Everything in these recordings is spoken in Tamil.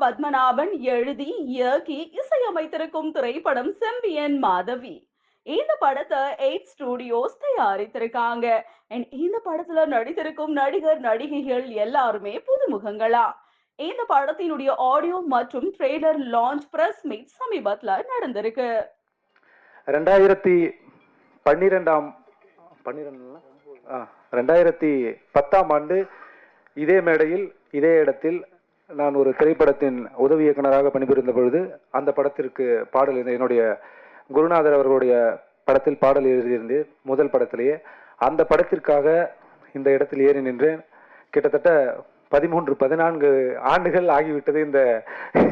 பத்மநாபன் எழுதி இயக்கி இசையமைத்திருக்கும் திரைப்படம் செம்பியன் மாதவி. இந்த படத்தை எயிட் ஸ்டுடியோஸ் தயாரித்திருக்காங்க. அண்ட் இந்த படத்துல நடித்திருக்கும் நடிகர் நடிகைகள் எல்லாருமே புதுமுகங்களா? இந்த படத்தினுடைய ஆடியோ மற்றும் ட்ரெய்லர் லான்ச் பிரஸ் மீட் சமீபத்துல நடந்திருக்கு. ரெண்டாயிரத்தி பன்னிரெண்டாம் பன்னிரெண்டு ரெண்டாயிரத்தி பத்தாம் ஆண்டு இதே மேடையில் இதே இடத்தில் நான் ஒரு திரைப்படத்தின் உதவி இயக்குனராக பணிபுரிந்த பொழுது அந்த படத்திற்கு பாடல் என்னுடைய குருநாதர் அவர்களுடைய படத்தில் பாடல் எழுதியிருந்தேன் முதல் படத்திலேயே அந்த படத்திற்காக இந்த இடத்தில் ஏறி நின்றேன். கிட்டத்தட்ட பதிமூன்று பதினான்கு ஆண்டுகள் ஆகிவிட்டது இந்த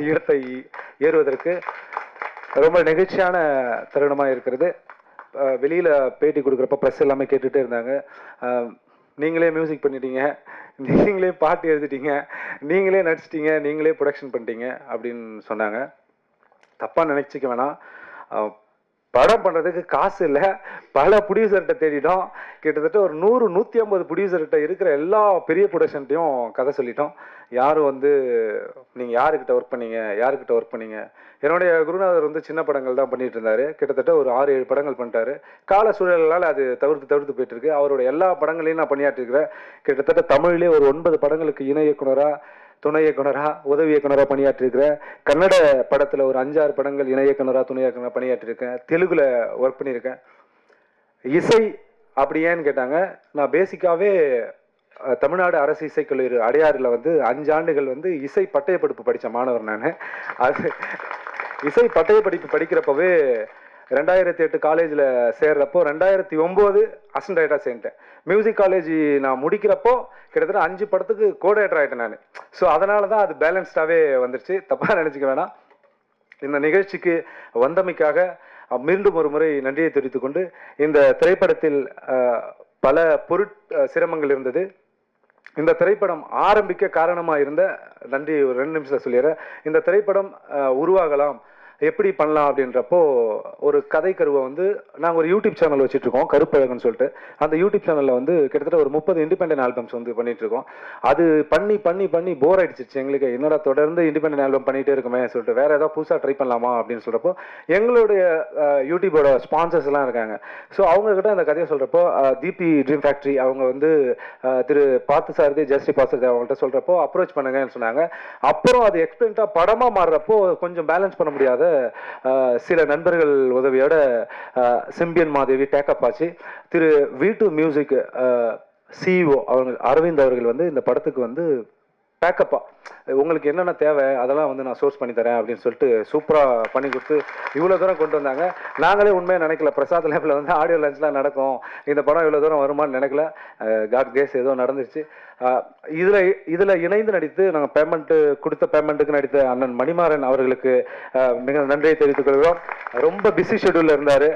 இடத்தை ஏறுவதற்கு. ரொம்ப நெகிழ்ச்சியான தருணமாக இருக்கிறது. வெளியில் பேட்டி கொடுக்குறப்ப ப்ரெஸ் எல்லாமே கேட்டுகிட்டே இருந்தாங்க. நீங்களே மியூசிக் பண்ணிட்டீங்க நீங்களே பாட்டு எழுதிட்டீங்க நீங்களே நடிச்சிட்டீங்க நீங்களே ப்ரொடக்ஷன் பண்ணிட்டீங்க அப்படின்னு சொன்னாங்க. தப்பாக நினச்சிக்க வேணாம். படம் பண்ணுறதுக்கு காசு இல்லை. பல ப்ரொடியூசர்கிட்ட தேடிட்டோம். கிட்டத்தட்ட ஒரு நூறு நூற்றி ஐம்பது ப்ரொடியூசர்கிட்ட இருக்கிற எல்லா பெரிய ப்ரொடக்ஷன்ட்டையும் கதை சொல்லிட்டோம். யாரும் வந்து நீங்கள் யாருக்கிட்ட ஒர்க் பண்ணீங்க? யாருக்கிட்ட ஒர்க் பண்ணீங்க? என்னுடைய குருநாதர் வந்து சின்ன படங்கள் தான் பண்ணிட்டு இருந்தார். கிட்டத்தட்ட ஒரு ஆறு ஏழு படங்கள் பண்ணிட்டாரு. கால சூழல்களால் அது தவிர்த்து தவிர்த்து போயிட்டு இருக்கு அவரோட எல்லா படங்களையும் நான் பணியாற்றிருக்கிறேன் கிட்டத்தட்ட தமிழ்லேயே ஒரு ஒன்பது படங்களுக்கு இணை இயக்குனராக துணை இயக்குனரா உதவி இயக்குனரா பணியாற்றிருக்கிறேன் கன்னட படத்துல ஒரு அஞ்சாறு படங்கள் இணை இயக்குனரா துணை இயக்குனராக பணியாற்றிருக்கேன் தெலுங்கில் ஒர்க் பண்ணியிருக்கேன். இசை அப்படி ஏன்னு கேட்டாங்க நான் பேசிக்காவே தமிழ்நாடு அரசு இசைக்கல்லூரி அடையாறில் வந்து அஞ்சு ஆண்டுகள் வந்து இசை பட்டயப்படிப்பு படித்த மாணவர் நான். அது இசை பட்டயப்படிப்பு படிக்கிறப்பவே ரெண்டாயிரத்தி எட்டு காலேஜில் சேர்றப்போ ரெண்டாயிரத்தி ஒம்பது அசன்டைட்டாக சேர்ந்துட்டேன். மியூசிக் காலேஜ் நான் முடிக்கிறப்போ கிட்டத்தட்ட அஞ்சு படத்துக்கு கோடேட்டர் ஆகிட்டேன் நான். ஸோ அதனால தான் அது பேலன்ஸ்டாகவே வந்துருச்சு. தப்பாக நினச்சிக்க வேணாம். இந்த நிகழ்ச்சிக்கு வந்தமைக்காக மீண்டும் ஒரு முறை நன்றியை தெரிவித்துக்கொண்டு இந்த திரைப்படத்தில் பல பொருட் சிரமங்கள் இருந்தது. இந்த திரைப்படம் ஆரம்பிக்க காரணமாக இருந்த நன்றி ஒரு ரெண்டு நிமிஷம் சொல்லிடுறேன். இந்த திரைப்படம் உருவாகலாம். எப்படி பண்ணலாம் அப்படின்றப்போ ஒரு கதை கருவை வந்து நாங்கள் ஒரு யூடியூப் சேனல் வச்சுட்ருக்கோம் இருக்கோம் சொல்லிட்டு. அந்த யூடியூப் சேனலில் வந்து கிட்டத்தட்ட ஒரு முப்பது இண்டிபெண்டன்ட் ஆல்பம்ஸ் வந்து பண்ணிகிட்ருக்கோம் அது பண்ணி பண்ணி பண்ணி போர் ஆயிடுச்சு எங்களுக்கு. என்னடா தொடர்ந்து இண்டிபெண்டன்ட் ஆல்பம் பண்ணிகிட்டே இருக்குமே சொல்லிட்டு வேறு ஏதாவது புதுசாக ட்ரை பண்ணலாமா அப்படின்னு சொல்கிறப்போ எங்களுடைய யூடியூபோட ஸ்பான்சர்ஸ்லாம் இருக்காங்க. ஸோ அவங்கக்கிட்ட அந்த கதையை சொல்கிறப்போ தீபி ட்ரீம் ஃபேக்ட்ரி அவங்க வந்து திரு பார்த்து சாரதி ஜஸ்டி பாசதி அவங்கள்ட்ட சொல்கிறப்போ அப்ரோச் பண்ணுங்கன்னு சொன்னாங்க. அப்புறம் அது எக்ஸ்பிளைன்ட்டாக படமாக மாறுறப்போ கொஞ்சம் பேலன்ஸ் பண்ண முடியாத சில நண்பர்கள் உதவியோட செம்பியன் மாதேவி டேக்கப் ஆச்சு. திரு வீட்டு டு மியூசிக் சிஇஓ அவங்க அரவிந்த் அவர்கள் வந்து இந்த படத்துக்கு வந்து பேக்கப்பாக உங்களுக்கு என்னென்ன தேவை அதெல்லாம் வந்து நான் சோர்ஸ் பண்ணி தரேன் அப்படின்னு சொல்லிட்டு சூப்பராக பண்ணி கொடுத்து இவ்வளோ தூரம் கொண்டு வந்தாங்க. நாங்களே உண்மையாக நினைக்கல பிரசாத் லேபில் வந்து ஆடியோ லஞ்ச்லாம் நடக்கும். இந்த படம் இவ்வளோ தூரம் வருமான்னு நினைக்கல. காட் கேஸ் ஏதோ நடந்துருச்சு. இதில் இதில் இணைந்து நடித்து நாங்கள் பேமெண்ட்டு கொடுத்த பேமெண்ட்டுக்கு நடித்த அண்ணன் மணிமாறன் அவர்களுக்கு மிக நன்றியை தெரிவித்துக் கொள்கிறோம். ரொம்ப பிஸி ஷெடியூலில் இருந்தார்.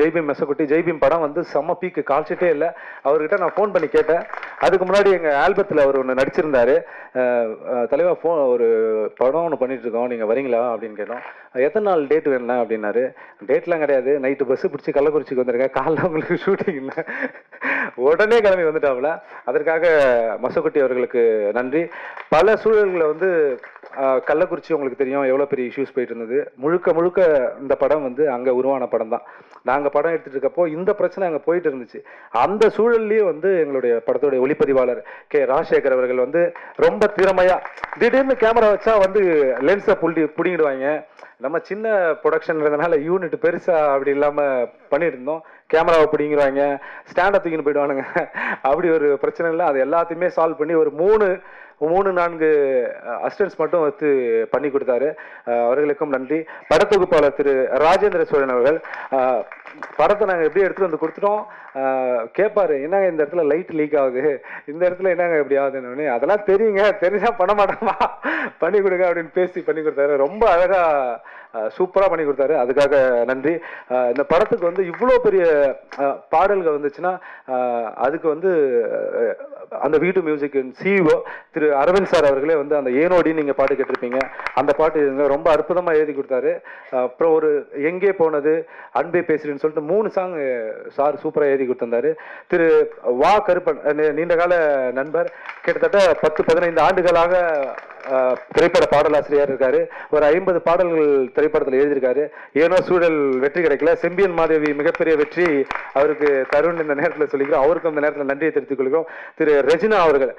ஜெய்பீம் மெசக்குட்டி. ஜெய்பீம் படம் வந்து செம்ம பீக்கு கால்ச்சிட்டே இல்லை. அவர்கிட்ட நான் ஃபோன் பண்ணி கேட்டேன். அதுக்கு முன்னாடி எங்கள் ஆல்பத்தில் அவர் ஒன்று நடிச்சிருந்தார். தலைவா ஃபோன் ஒரு படம் ஒன்று பண்ணிட்டு இருக்கோம் நீங்க வரீங்களா அப்படின்னு கேட்டோம். எத்தனை நாள் டேட் வேணும் அப்படின்னாரு. டேட்லாம் கிடையாது. நைட்டு பஸ் பிடிச்சி கள்ளக்குறிச்சிக்கு வந்திருக்கேன். காலைல உங்களுக்கு ஷூட்டிங் இல்லை. உடனே கிளம்பி வந்துட்டாப்புல. அதற்காக மசக்குட்டி அவர்களுக்கு நன்றி. பல சூழல்களை வந்து கள்ளக்குறிச்சி உங்களுக்கு தெரியும். எவ்வளோ பெரிய இஷ்யூஸ் போயிட்டு இருந்தது. முழுக்க முழுக்க இந்த படம் வந்து அங்கே உருவான படம் தான். நாங்கள் படம் எடுத்துட்டு இருக்கப்போ இந்த பிரச்சனை அங்கே போயிட்டு இருந்துச்சு. அந்த சூழல்லையே வந்து எங்களுடைய படத்துடைய ஒளிப்பதிவாளர் கே. ராஜசேகர் அவர்கள் வந்து ரொம்ப செம்மையா திடீர்னு கேமரா வச்சா வந்து லென்ஸை புள்ளி பிடிங்கிடுவாங்க. நம்ம சின்ன ப்ரொடக்ஷன்ன்றதுனால யூனிட் பெருசா அப்படி இல்லாம பண்ணிட்டு இருந்தோம் கேமராவை பிடிங்கிடுவாங்க. ஸ்டாண்டை தூக்கின்னு போயிடுவானுங்க. அப்படி ஒரு பிரச்சனை இல்லை. அது எல்லாத்தையுமே சால்வ் பண்ணி ஒரு மூணு மூணு நான்கு அசிஸ்டன்ஸ் மட்டும் வந்து பண்ணி கொடுத்தாரு. அவர்களுக்கும் நன்றி. படத்தொகுப்பாளர் திரு ராஜேந்திர சோழன் அவர்கள் படத்தை நாங்கள் எப்படி எடுத்துட்டு வந்து கொடுத்துட்டோம். அஹ் கேட்பாரு என்னங்க இந்த இடத்துல லைட் லீக் ஆகுது? இந்த இடத்துல என்னங்க இப்படி ஆகுதுன்னு? அதெல்லாம் தெரியுங்க. தெரிஞ்சா பண்ண மாட்டோமா பண்ணி கொடுங்க அப்படின்னு பேசி பண்ணி கொடுத்தாரு. ரொம்ப அழகா சூப்பராக பண்ணி கொடுத்தாரு. அதுக்காக நன்றி. இந்த படத்துக்கு வந்து இவ்வளோ பெரிய பாடல்கள் வந்துச்சுன்னா அதுக்கு வந்து அந்த வீட்டு மியூசிக் சிஇஓ திரு அரவிந்த் சார் அவர்களே வந்து அந்த ஏனோடின்னு நீங்கள் பாட்டு கேட்டிருப்பீங்க. அந்த பாட்டு ரொம்ப அற்புதமாக எழுதி கொடுத்தாரு. அப்புறம் ஒரு எங்கே போனது அன்பே பேசுறேன்னு சொல்லிட்டு மூணு சாங் சார் சூப்பராக எழுதி கொடுத்திருந்தாரு. திரு வா கருப்பன் நீண்ட கால நண்பர். கிட்டத்தட்ட பத்து பதினைந்து ஆண்டுகளாக திரைப்பட பாடலாசிரியர் இருக்காரு. ஒரு ஐம்பது பாடல்கள் திரைப்படத்தில் எழுதியிருக்காரு. ஏனோ சூழல் வெற்றி கிடைக்கல. செம்பியன் மாதேவி மிகப்பெரிய வெற்றி அவருக்கு தருண் இந்த நேரத்தில் சொல்லிக்கிறோம். அவருக்கும் இந்த நேரத்தில் நன்றியை தெரிவித்துக் கொள்கிறோம். திரு ரெஜினா அவர்கள்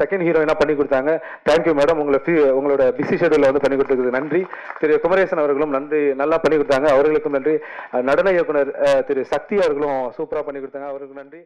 செகண்ட் ஹீரோயினா பண்ணி கொடுத்தாங்க. தேங்க்யூ மேடம் உங்களை உங்களோட பிஸி ஷெடியூலில் வந்து பண்ணி கொடுத்ததுக்கு நன்றி. திரு குமரேசன் அவர்களும் நன்றி. நல்லா பண்ணி கொடுத்தாங்க. அவர்களுக்கும் நன்றி. நடன இயக்குனர் திரு சக்தி அவர்களும் சூப்பராக பண்ணி கொடுத்தாங்க. அவருக்கும் நன்றி.